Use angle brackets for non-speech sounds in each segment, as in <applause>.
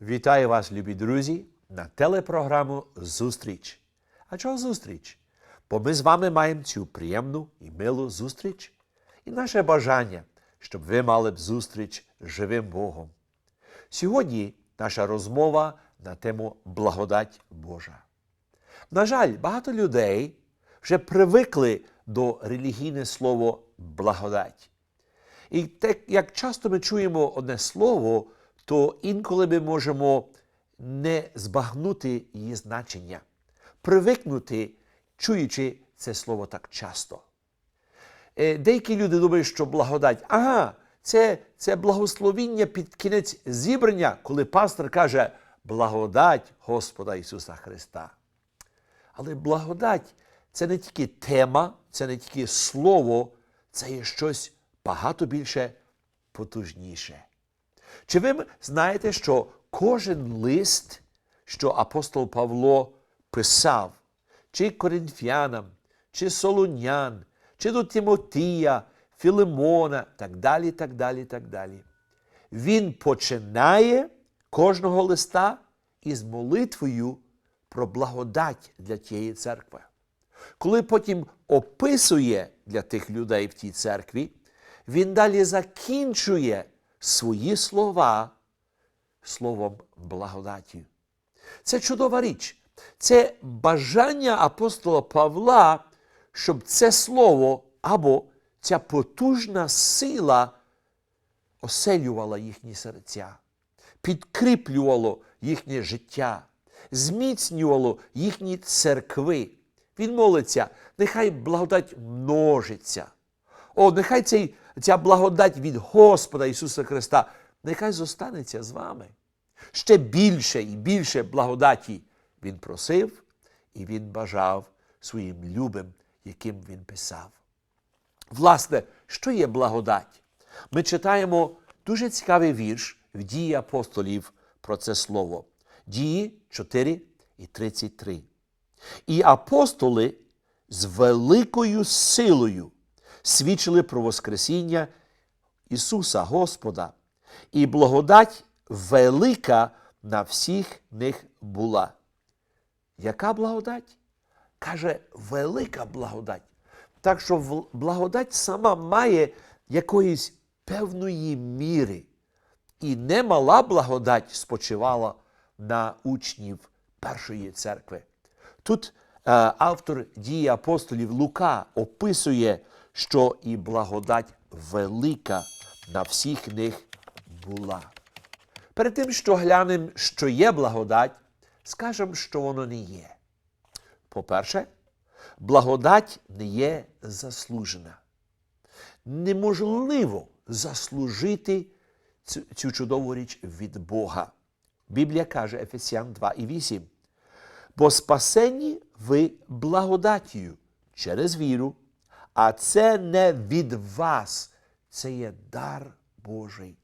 Вітаю вас, любі друзі, на телепрограму Зустріч. А чого зустріч? Бо ми з вами маємо цю приємну і милу зустріч. І наше бажання, щоб ви мали б зустріч з живим Богом. Сьогодні наша розмова на тему благодать Божа. На жаль, багато людей вже привикли до релігійне слово благодать. І так як часто ми чуємо одне слово, то інколи ми можемо не збагнути її значення, привикнути, чуючи це слово так часто. Е, Деякі люди думають, що благодать, ага, це, це благословіння під кінець зібрання, коли пастор каже благодать Господа Ісуса Христа. Але благодать це не тільки тема, це не тільки слово, це є щось багато більше потужніше. Чи ви знаєте, що кожен лист, що апостол Павло писав, чи коринфянам, чи солонян, чи до Тимотія, Філимона, так далі, так далі, так далі. Він починає кожного листа із молитвою про благодать для тієї церкви. Коли потім описує для тих людей в тій церкві, він далі закінчує свої слова словом благодаті. Це чудова річ. Це бажання апостола Павла, щоб це слово або ця потужна сила оселювала їхні серця, підкріплювало їхнє життя, зміцнювало їхні церкви. Він молиться, нехай благодать множиться. О, нехай цей, ця благодать від Господа Ісуса Христа, нехай зостанеться з вами. Ще більше і більше благодаті Він просив і він бажав своїм любим, яким він писав. Власне, що є благодать? Ми читаємо дуже цікавий вірш в дії апостолів про це слово. Дії 4 і 33. І апостоли з великою силою свідчили про Воскресіння Ісуса Господа, і благодать велика на всіх них була. Яка благодать? Каже, велика благодать. Так що благодать сама має якоїсь певної міри. І немала благодать спочивала на учнів першої церкви. Тут е, автор дії апостолів Лука описує, що і благодать велика на всіх них була. Перед тим, що глянемо, що є благодать, скажемо, що воно не є. По-перше, благодать не є заслужена. Неможливо заслужити цю, чудову річ від Бога. Біблія каже Ефесян 2 і 8. Бо спасені ви благодаттю через віру, а це не від вас, це є дар Божий.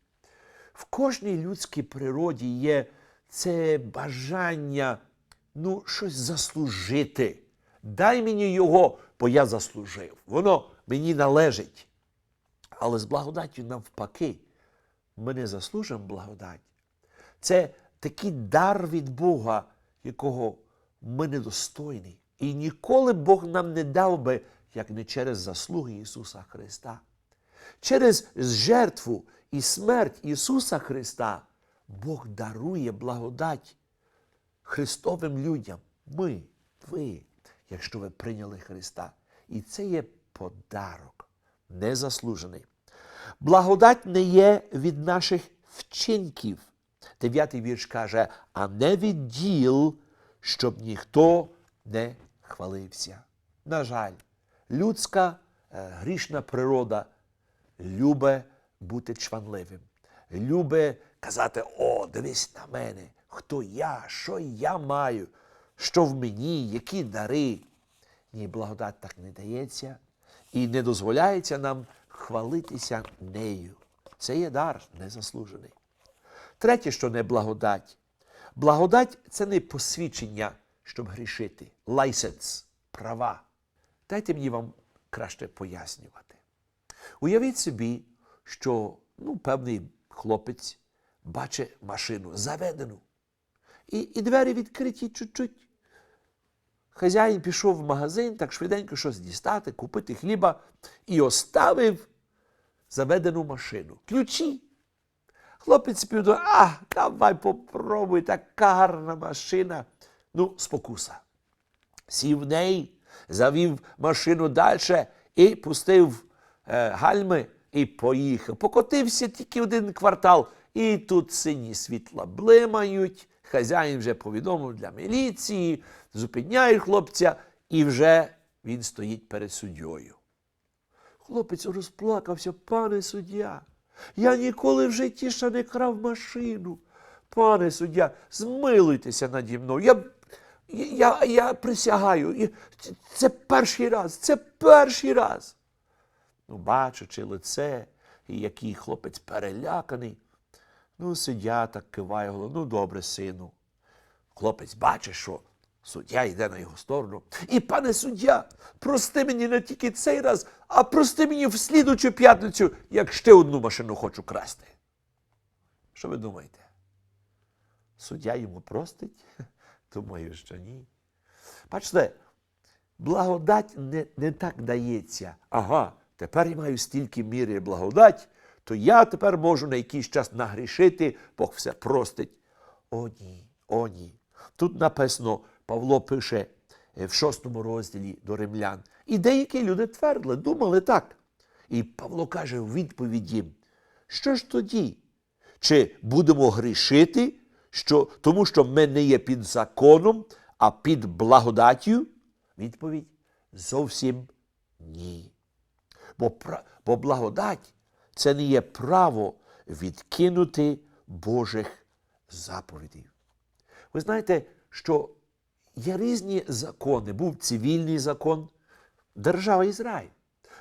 В кожній людській природі є це бажання ну, щось заслужити. Дай мені його, бо я заслужив. Воно мені належить. Але з благодаттю навпаки, ми не заслужимо благодать. Це такий дар від Бога, якого ми недостойні. І ніколи Бог нам не дав би, як не через заслуги Ісуса Христа. Через жертву і смерть Ісуса Христа Бог дарує благодать Христовим людям. Ми, ви, якщо ви прийняли Христа. І це є подарок, незаслужений. Благодать не є від наших вчинків. Дев'ятий вірш каже, а не від діл, щоб ніхто не хвалився. На жаль, людська е, грішна природа любить бути чванливим, любить казати: О, дивись на мене, хто я, що я маю, що в мені, які дари. Ні, благодать так не дається і не дозволяється нам хвалитися нею. Це є дар незаслужений. Третє, що не благодать. Благодать це не посвідчення, щоб грішити. Лайсенс, права. Дайте мені вам краще пояснювати. Уявіть собі, що ну, певний хлопець бачить машину заведену. І, і двері відкриті чуть-чуть. Хазяїн пішов в магазин, так швиденько щось дістати, купити хліба і оставив заведену машину. Ключі. Хлопець піде, а, давай попробуй, така гарна машина. Ну, спокуса. Сів в неї, завів машину далі і пустив е, гальми і поїхав. Покотився тільки один квартал, і тут сині світла блимають. Хазяїн вже повідомив для міліції, зупиняє хлопця, і вже він стоїть перед суддєю. Хлопець розплакався, пане суддя. Я ніколи в житті ще не крав машину. Пане суддя, змилуйтеся наді мною. Я, я, я присягаю. Це- перший раз, це перший раз. Ну, бачачи лице, який хлопець переляканий, ну, суддя так киває голову. Ну, добре, сину. Хлопець бачить, що суддя йде на його сторону. І, пане суддя, прости мені не тільки цей раз, а прости мені в слідучу п'ятницю, як ще одну машину хочу красти. Що ви думаєте? Суддя йому простить? Думаю, що ні. Бачите, благодать не, не так дається. Ага, тепер я маю стільки міри благодать, то я тепер можу на якийсь час нагрішити, Бог все простить. О, ні, о, ні. Тут написано, Павло пише е, в шостому розділі до римлян. І деякі люди твердили, думали так. І Павло каже у відповіді що ж тоді? Чи будемо грішити, що, тому що ми не є під законом, а під благодаттю? Відповідь зовсім ні. Бо, бо благодать це не є право відкинути Божих заповідей. Ви знаєте, що є різні закони. Був цивільний закон, держава Ізраїль.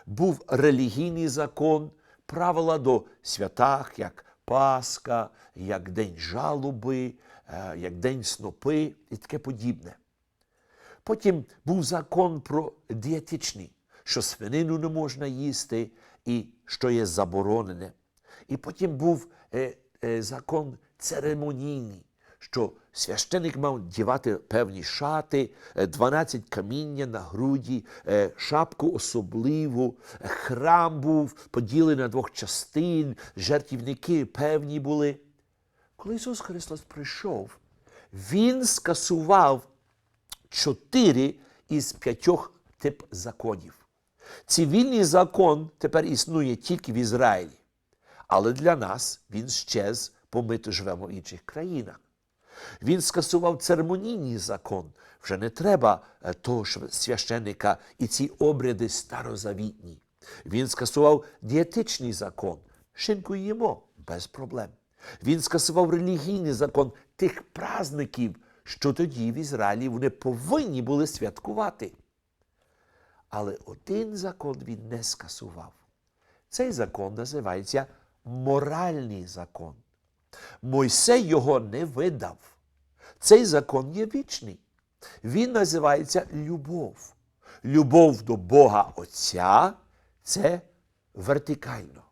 Був релігійний закон, правила до святах, як Пасха, як День жалоби, е, як День снопи і таке подібне. Потім був закон про дієтичний, що свинину не можна їсти і що є заборонене. І потім був е, е, закон церемонійний, що священик мав дівати певні шати, е, 12 каміння на груді, е, шапку особливу, е, храм був поділений на двох частин, жертівники певні були. Коли Ісус Христос прийшов, Він скасував чотири із п'ятьох тип законів. Цивільний закон тепер існує тільки в Ізраїлі, але для нас він щез, бо ми живемо в інших країнах. Він скасував церемонійний закон. Вже не треба е, того ж священника і ці обряди старозавітні. Він скасував дієтичний закон. Шинку їмо без проблем. Він скасував релігійний закон тих празників, що тоді в Ізраїлі вони повинні були святкувати. Але один закон він не скасував. Цей закон називається моральний закон. Мойсей його не видав. Цей закон є вічний. Він називається любов. Любов до Бога Отця це вертикально.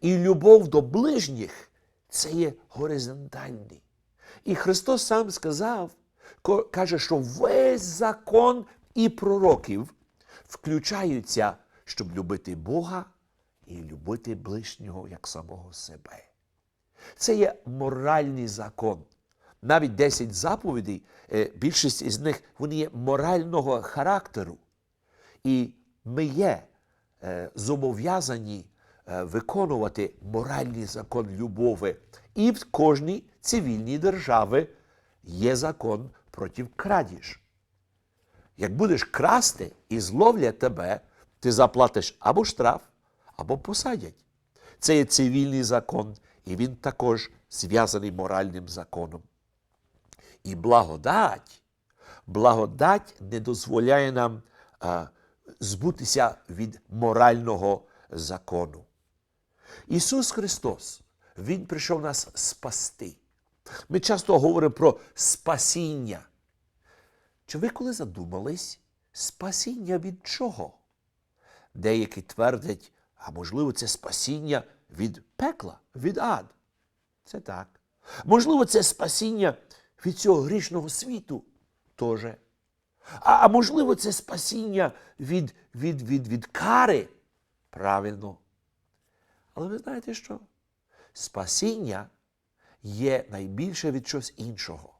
І любов до ближніх це є горизонтальний. І Христос сам сказав, каже, що весь закон і пророків включаються, щоб любити Бога і любити ближнього як самого себе. Це є моральний закон. Навіть 10 заповідей, е, більшість із них вони є морального характеру. І ми є е, зобов'язані е, виконувати моральний закон любові. І в кожній цивільній державі є закон проти крадіж. Як будеш красти і зловлять тебе, ти заплатиш або штраф, або посадять. Це є цивільний закон, і він також зв'язаний моральним законом. І благодать, благодать не дозволяє нам а, збутися від морального закону. Ісус Христос, Він прийшов нас спасти. Ми часто говоримо про спасіння. Чи ви коли задумались, спасіння від чого? Деякі твердять, а можливо, це спасіння від пекла, від ад. Це так. Можливо, це спасіння від цього грішного світу теж. А, а можливо, це спасіння від, від, від, від кари. Правильно. Але ви знаєте що? Спасіння є найбільше від чогось іншого.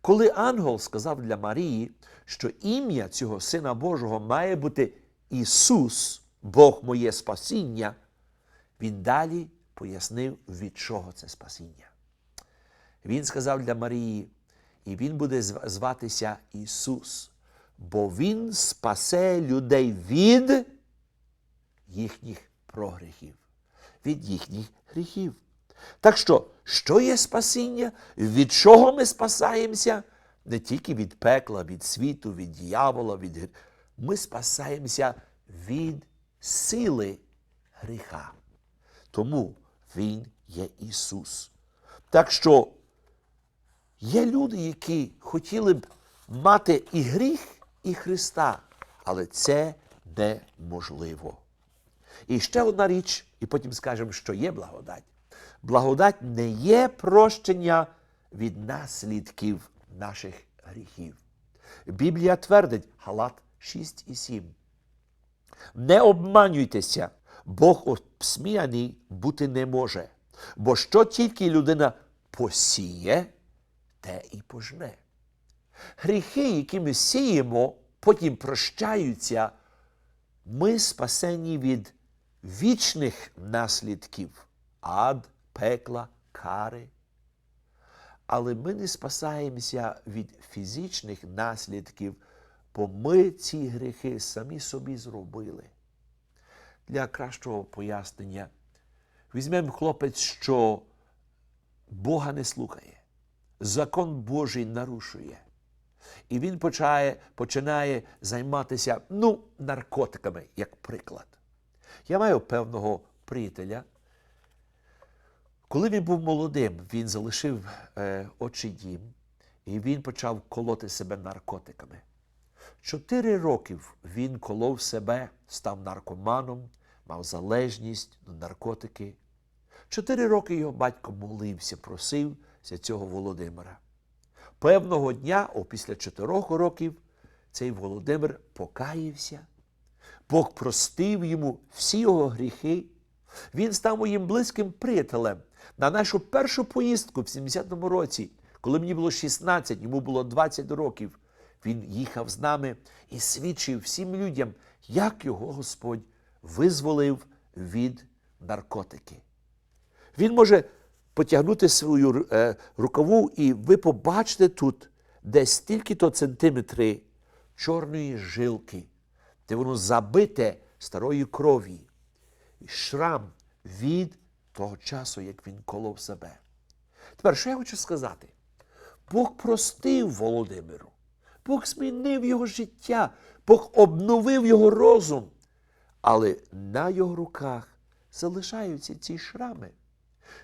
Коли ангел сказав для Марії, що ім'я цього Сина Божого має бути Ісус, Бог моє спасіння, він далі пояснив, від чого це спасіння. Він сказав для Марії, і він буде зватися Ісус, бо Він спасе людей від їхніх прогріхів, від їхніх гріхів. Так що, що є спасіння? Від чого ми спасаємося? Не тільки від пекла, від світу, від дьявола, від гр- ми спасаємося від сили гріха. Тому Він є Ісус. Так що є люди, які хотіли б мати і гріх, і Христа, але це неможливо. І ще одна річ, і потім скажемо, що є благодать. Благодать не є прощення від наслідків наших гріхів. Біблія твердить Галат 6 і 7. Не обманюйтеся, Бог обсміяний бути не може. Бо що тільки людина посіє, те і пожне. Гріхи, які ми сіємо, потім прощаються, ми спасені від вічних наслідків ад, пекла, кари. Але ми не спасаємося від фізичних наслідків, бо ми ці гріхи самі собі зробили. Для кращого пояснення візьмемо хлопець, що Бога не слухає, закон Божий нарушує. І він починає, починає займатися ну, наркотиками, як приклад. Я маю певного приятеля. Коли він був молодим, він залишив е, отчий дім і він почав колоти себе наркотиками. Чотири роки він колов себе, став наркоманом, мав залежність на наркотики. Чотири роки його батько молився, просив цього Володимира. Певного дня, о, після чотирьох років, цей Володимир покаявся. Бог простив йому всі його гріхи. Він став моїм близьким приятелем. На нашу першу поїздку в 70-му році, коли мені було 16, йому було 20 років, він їхав з нами і свідчив всім людям, як його Господь визволив від наркотики. Він може потягнути свою е, рукаву, і ви побачите тут десь стільки-то сантиметри чорної жилки, де воно забите старою кров'ю. І шрам від того часу, як він колов себе. Тепер, що я хочу сказати? Бог простив Володимиру, Бог змінив його життя, Бог обновив його розум. Але на його руках залишаються ці шрами.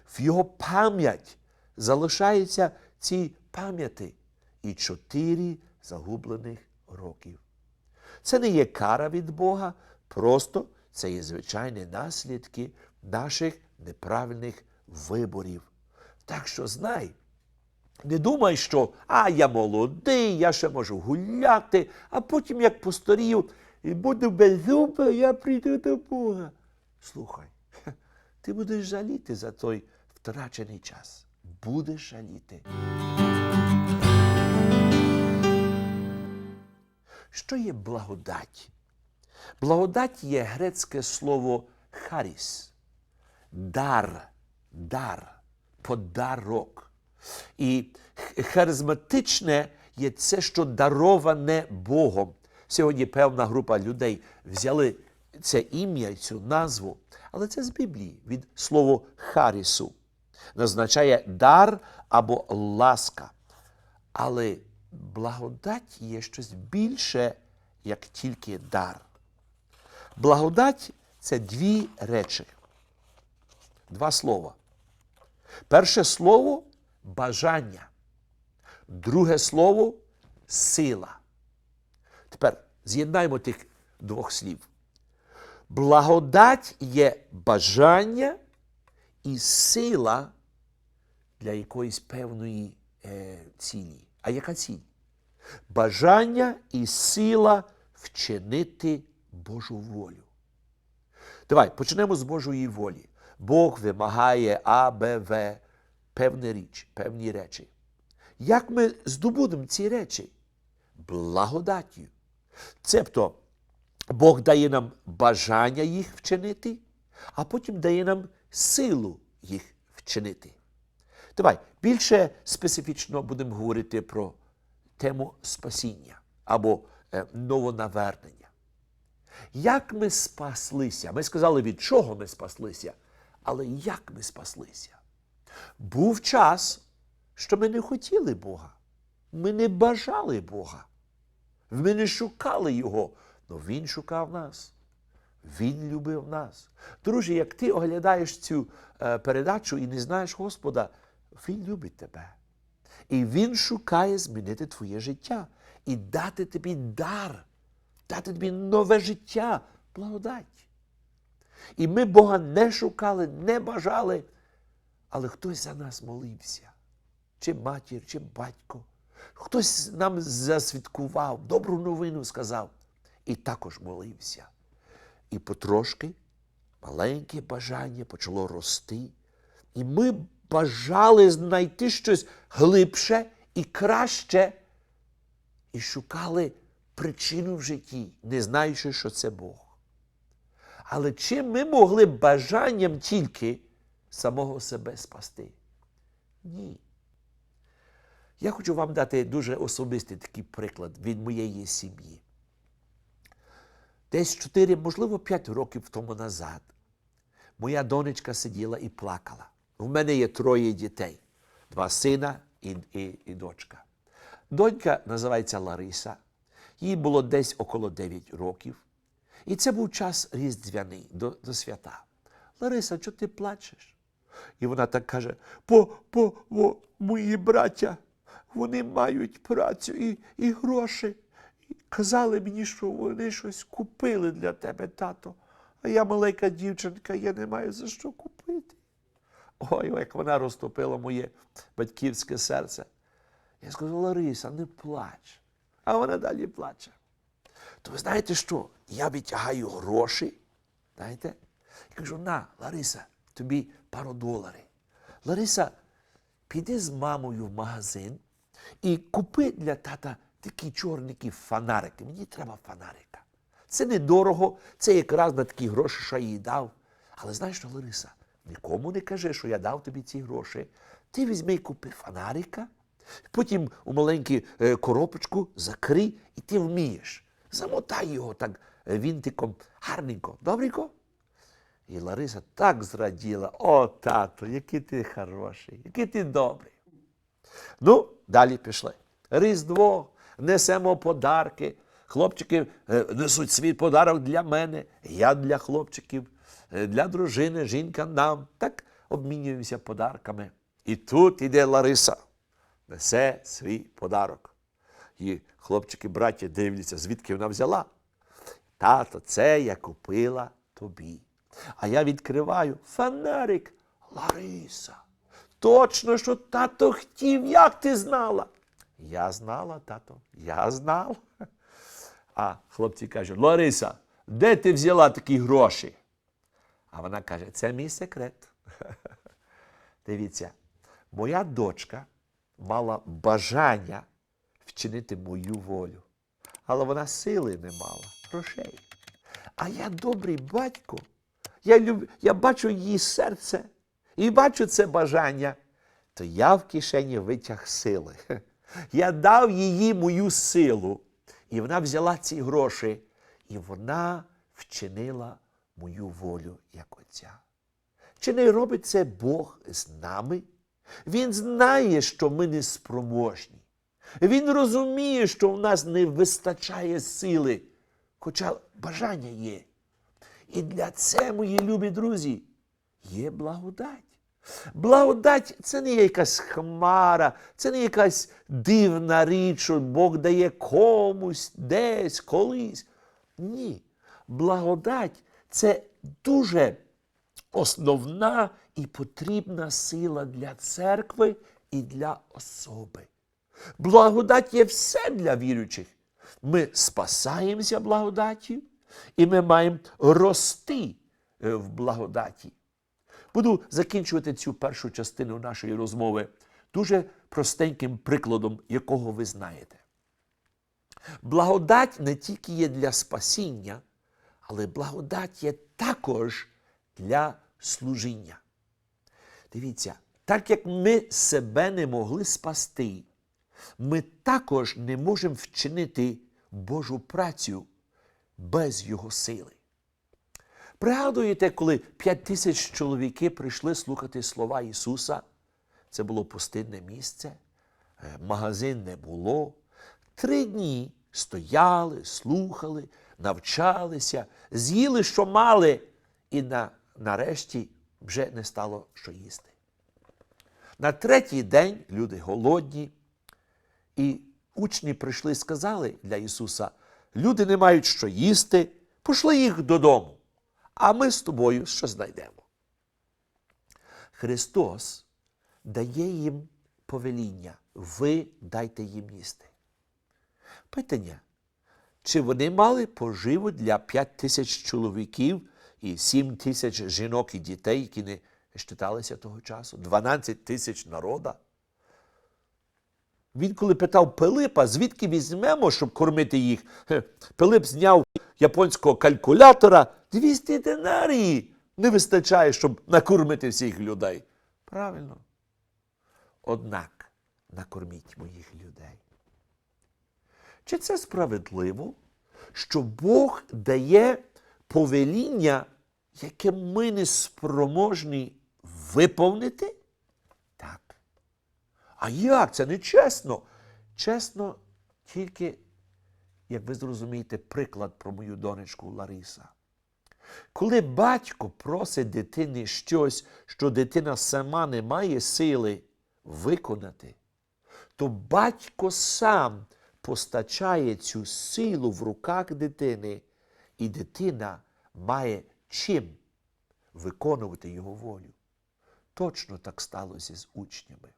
В його пам'ять залишаються ці пам'яті і чотири загублених років. Це не є кара від Бога, просто це є звичайні наслідки наших неправильних виборів. Так що знай, не думай, що а я молодий, я ще можу гуляти, а потім, як постарію і буду без зуба, я прийду до Бога. Слухай, ти будеш жаліти за той втрачений час. Будеш жаліти. Що є благодать? Благодать є грецьке слово харіс, дар, дар, подарок. І харизматичне є це, що дароване Богом. Сьогодні певна група людей взяли це ім'я цю назву, але це з Біблії від слова харісу. Назначає дар або ласка. Але благодать є щось більше, як тільки дар. Благодать це дві речі, два слова. Перше слово бажання, друге слово сила. Тепер з'єднаємо тих двох слів. Благодать є бажання і сила для якоїсь певної е, цілі. А яка ціль? Бажання і сила вчинити Божу волю. Давай почнемо з Божої волі. Бог вимагає А, Б, В, певні річ, певні речі. Як ми здобудемо ці речі? Благодаттю. Цебто Бог дає нам бажання їх вчинити, а потім дає нам силу їх вчинити. Давай більше специфічно будемо говорити про тему спасіння або е, новонавернення. Як ми спаслися? Ми сказали, від чого ми спаслися, але як ми спаслися? Був час, що ми не хотіли Бога. Ми не бажали Бога. Ми не шукали Його, але Він шукав нас. Він любив нас. Друже, як ти оглядаєш цю е, передачу і не знаєш Господа, Він любить тебе. І Він шукає змінити твоє життя і дати тобі дар, дати тобі нове життя, благодать. І ми Бога не шукали, не бажали, але хтось за нас молився. Чи матір, чи батько. Хтось нам засвідкував, добру новину сказав і також молився. І потрошки маленьке бажання почало рости. І ми бажали знайти щось глибше і краще, і шукали причину в житті, не знаючи, що це Бог. Але чи ми могли бажанням тільки самого себе спасти? Ні. Я хочу вам дати дуже особистий такий приклад від моєї сім'ї. Десь 4, можливо, 5 років тому назад моя донечка сиділа і плакала. У мене є троє дітей: два сина і, і, і дочка. Донька називається Лариса, їй було десь около 9 років. І це був час різдвяний до, до свята. Лариса, чого ти плачеш? І вона так каже: по, по, по мої браття, вони мають працю і, і гроші. Казали мені, що вони щось купили для тебе, тато. А я маленька дівчинка, я не маю за що купити. Ой, як вона розтопила моє батьківське серце. Я сказав, Лариса, не плач. А вона далі плаче. То ви знаєте що? Я витягаю гроші, знаєте? І кажу, на, Лариса, тобі пару доларів. Лариса, піди з мамою в магазин і купи для тата такі чорники фонарики. Мені треба фонарика. Це недорого, це якраз на такі гроші, що я їй дав. Але знаєш Лариса, нікому не кажи, що я дав тобі ці гроші. Ти візьми і купи фонарика, потім у маленьку е, коробочку закрий, і ти вмієш. Замотай його так е, вінтиком гарненько, добренько. І Лариса так зраділа. О, тато, який ти хороший, який ти добрий. Ну, далі пішли. Різдво, несемо подарки. Хлопчики е, несуть свій подарок для мене, я для хлопчиків, е, для дружини, жінка нам. Так обмінюємося подарками. І тут іде Лариса, несе свій подарок. І хлопчики, браття дивляться, звідки вона взяла. Тато, це я купила тобі. А я відкриваю фонарик Лариса. Точно, що тато хотів, як ти знала? Я знала, тато, я знала. А хлопці кажуть, Лариса, де ти взяла такі гроші? А вона каже, це мій секрет. <laughs> Дивіться, моя дочка мала бажання вчинити мою волю, але вона сили не мала, грошей. А я добрий батько. Я, люб... я бачу її серце і бачу це бажання, то я в кишені витяг сили. <laughs> Я дав їй мою силу, і вона взяла ці гроші, і вона вчинила мою волю як отця. Чи не робить це Бог з нами? Він знає, що ми не спроможні. Він розуміє, що в нас не вистачає сили, хоча бажання є. І для це, мої любі друзі, є благодать. Благодать це не якась хмара, це не якась дивна річ, що Бог дає комусь, десь, колись. Ні. Благодать це дуже основна і потрібна сила для церкви і для особи. Благодать є все для віруючих. Ми спасаємося благодаттю, і ми маємо рости е, в благодаті. Буду закінчувати цю першу частину нашої розмови дуже простеньким прикладом, якого ви знаєте. Благодать не тільки є для спасіння, але благодать є також для служіння. Дивіться, так як ми себе не могли спасти, ми також не можемо вчинити Божу працю без Його сили. Пригадуєте, коли п'ять тисяч чоловіки прийшли слухати слова Ісуса? Це було пустинне місце, е, магазин не було. Три дні стояли, слухали, навчалися, з'їли, що мали, і на, нарешті вже не стало що їсти. На третій день люди голодні, і учні прийшли і сказали для Ісуса: люди не мають що їсти, пошли їх додому, а ми з тобою що знайдемо. Христос дає їм повеління, ви дайте їм їсти. Питання, чи вони мали поживу для 5 тисяч чоловіків і 7 тисяч жінок і дітей, які не щиталися того часу, 12 тисяч народа? Він коли питав Пилипа, звідки візьмемо, щоб кормити їх, Пилип зняв японського калькулятора 200 динарії. Не вистачає, щоб накормити всіх людей. Правильно. Однак накорміть моїх людей. Чи це справедливо, що Бог дає повеління, яке ми не спроможні виповнити? Так. А як? Це не чесно. Чесно, тільки, як ви зрозумієте, приклад про мою донечку Лариса. Коли батько просить дитини щось, що дитина сама не має сили виконати, то батько сам постачає цю силу в руках дитини, і дитина має чим виконувати його волю. Точно так сталося з учнями.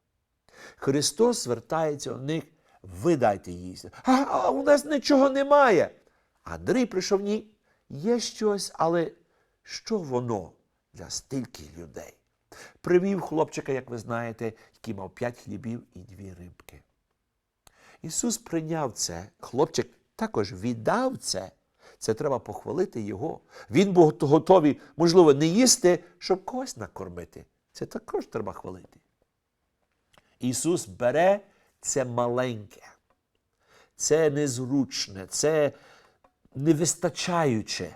Христос звертається до них, ви дайте їсти. А, а у нас нічого немає. Андрій прийшов ні, є щось, але що воно для стільки людей? Привів хлопчика, як ви знаєте, який мав п'ять хлібів і дві рибки. Ісус прийняв це, хлопчик також віддав це. Це треба похвалити Його. Він був готовий, можливо, не їсти, щоб когось накормити. Це також треба хвалити. Ісус бере це маленьке, це незручне, це невистачаюче,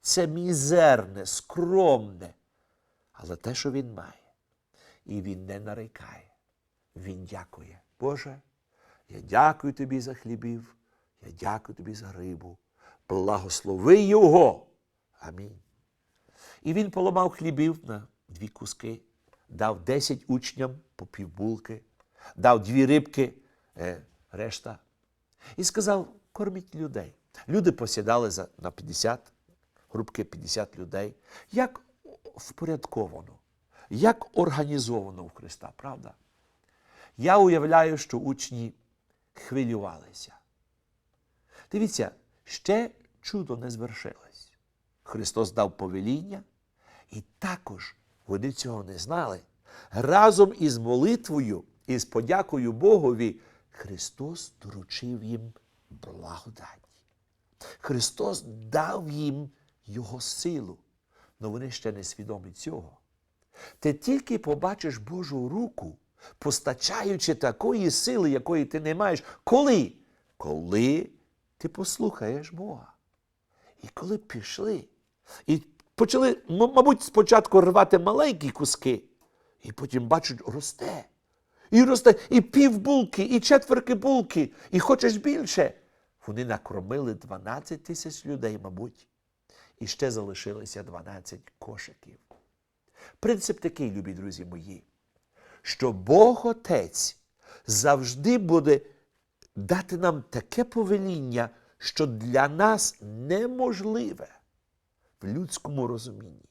це мізерне, скромне. Але те, що Він має, і Він не нарікає, Він дякує. Боже, я дякую тобі за хлібів, я дякую тобі за рибу. Благослови Його. Амінь. І він поламав хлібів на дві куски, дав десять учням по півбулки, дав дві рибки, е, решта. І сказав: корміть людей. Люди посідали за, на 50, групки 50 людей. Як впорядковано, як організовано у Христа, правда? Я уявляю, що учні хвилювалися. Дивіться, ще чудо не звершилось. Христос дав повеління, і також вони цього не знали. Разом із молитвою і з подякою Богові Христос доручив їм благодать. Христос дав їм Його силу, але вони ще не свідомі цього. Ти тільки побачиш Божу руку, постачаючи такої сили, якої ти не маєш. Коли? Коли ти послухаєш Бога. І коли пішли, і почали, мабуть, спочатку рвати маленькі куски, і потім бачать, росте. І росте і пів булки, і четверки булки, і хочеш більше. Вони накормили 12 тисяч людей, мабуть, і ще залишилося 12 кошиків. Принцип такий, любі друзі мої, що Бог Отець завжди буде дати нам таке повеління, що для нас неможливе в людському розумінні,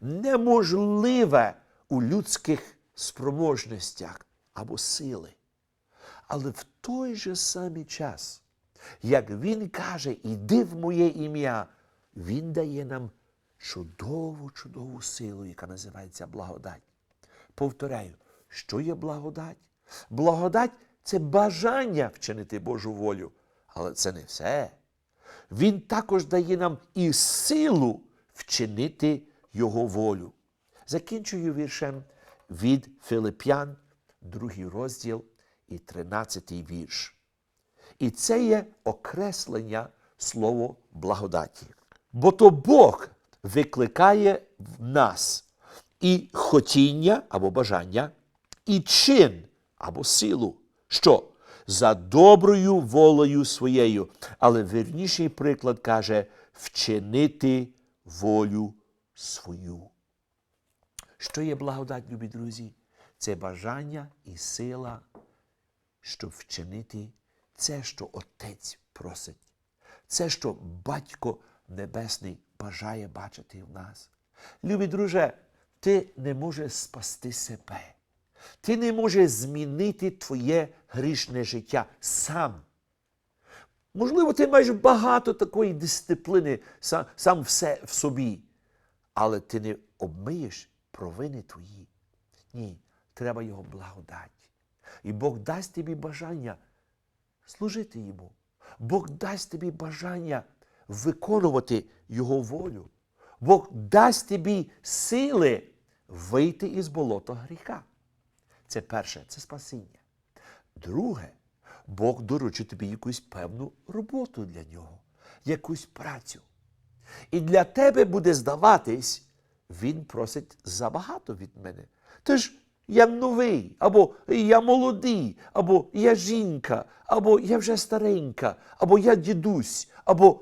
неможливе у людських спроможностях або сили. Але в той же самий час, як Він каже, іди в моє ім'я, Він дає нам чудову, чудову силу, яка називається благодать. Повторяю, що є благодать? Благодать це бажання вчинити Божу волю, але це не все. Він також дає нам і силу вчинити Його волю. Закінчую віршем від Филип'ян, другий розділ і тринадцятий вірш. І це є окреслення слово благодаті. Бо то Бог викликає в нас і хотіння або бажання, і чин або силу, що за доброю волею своєю, але вірніший приклад каже вчинити волю свою. Що є благодать, любі друзі? Це бажання і сила, щоб вчинити це, що Отець просить. Це, що Батько Небесний бажає бачити в нас. Любі друже, ти не можеш спасти себе. Ти не можеш змінити твоє грішне життя сам. Можливо, ти маєш багато такої дисципліни сам, сам все в собі, але ти не обмиєш провини твої. Ні, треба його благодать. І Бог дасть тобі бажання служити йому. Бог дасть тобі бажання виконувати Його волю. Бог дасть тобі сили вийти із болота гріха. Це перше, це спасіння. Друге, Бог доручить тобі якусь певну роботу для нього, якусь працю. І для тебе буде здаватись, він просить забагато від мене. Ти ж я новий, або я молодий, або я жінка, або я вже старенька, або я дідусь, або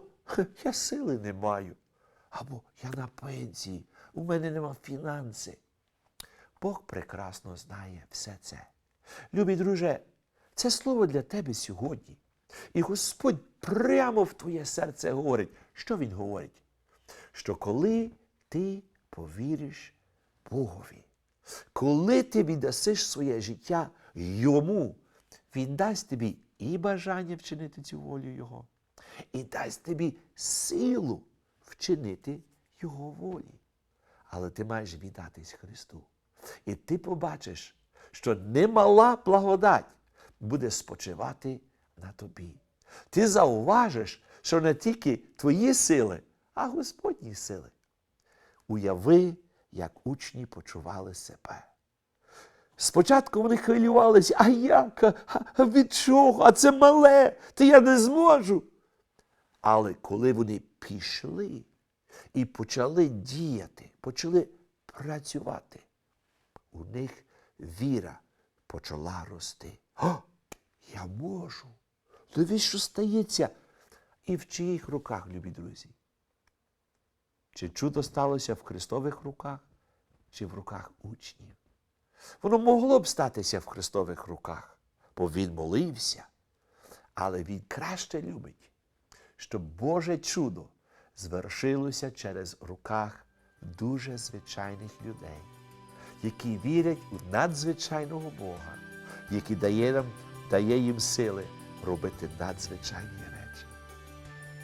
я сили не маю, або я на пенсії, у мене нема фінанси. Бог прекрасно знає все це. Любі друже, це слово для тебе сьогодні. І Господь прямо в твоє серце говорить. Що Він говорить? Що коли ти повіриш Богові, коли ти віддасиш своє життя Йому, Він дасть тобі і бажання вчинити цю волю Його, і дасть тобі силу вчинити Його волі. Але ти маєш віддатись Христу. І ти побачиш, що немала благодать буде спочивати на тобі. Ти зауважиш, що не тільки твої сили, а Господні сили. Уяви, як учні почували себе. Спочатку вони хвилювалися, а як? А- від чого? А це мале, то я не зможу. Але коли вони пішли і почали діяти, почали працювати, у них віра почала рости. О, я можу. Дивись, що стається. І в чиїх руках, любі друзі? Чи чудо сталося в Христових руках, чи в руках учнів? Воно могло б статися в Христових руках, бо Він молився. Але Він краще любить, щоб Боже чудо звершилося через руках дуже звичайних людей, які вірять у надзвичайного Бога, який дає, нам, дає їм сили робити надзвичайні речі.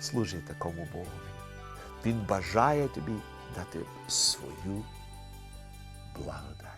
Служи такому Богові. Він бажає тобі дати свою благодать.